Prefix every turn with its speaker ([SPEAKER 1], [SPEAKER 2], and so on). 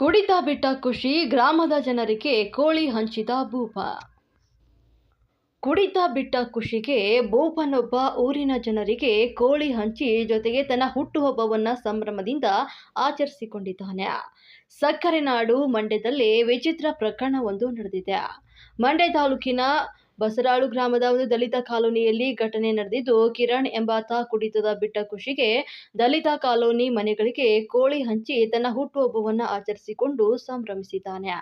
[SPEAKER 1] ಕುಡಿತ ಬಿಟ್ಟ ಖುಷಿ ಗ್ರಾಮದ ಜನರಿಗೆ ಕೋಳಿ ಹಂಚಿದ ಭೂಪ. ಕುಡಿತ ಬಿಟ್ಟ ಖುಷಿಗೆ ಭೂಪನೊಬ್ಬ ಊರಿನ ಜನರಿಗೆ ಕೋಳಿ ಹಂಚಿ ಜೊತೆಗೆ ತನ್ನ ಹುಟ್ಟುಹಬ್ಬವನ್ನ ಸಂಭ್ರಮದಿಂದ ಆಚರಿಸಿಕೊಂಡಿದ್ದಾನೆ. ಸಕ್ಕರೆ ನಾಡು ಮಂಡ್ಯದಲ್ಲಿ ವಿಚಿತ್ರ ಪ್ರಕರಣವೊಂದು ನಡೆದಿದೆ. ಮಂಡ್ಯ ತಾಲೂಕಿನ ಬಸರಾಳು ಗ್ರಾಮದ ಒಂದು ದಲಿತ ಕಾಲೋನಿಯಲ್ಲಿ ಘಟನೆ ನಡೆದಿದ್ದು, ಕಿರಣ್ ಎಂಬಾತ ಕುಡಿತದ ಬಿಟ್ಟ ಖುಷಿಗೆ ದಲಿತ ಕಾಲೋನಿ ಮನೆಗಳಿಗೆ ಕೋಳಿ ಹಂಚಿ ತನ್ನ ಹುಟ್ಟುಹಬ್ಬವನ್ನ ಆಚರಿಸಿಕೊಂಡು ಸಂಭ್ರಮಿಸಿದ್ದಾನೆ.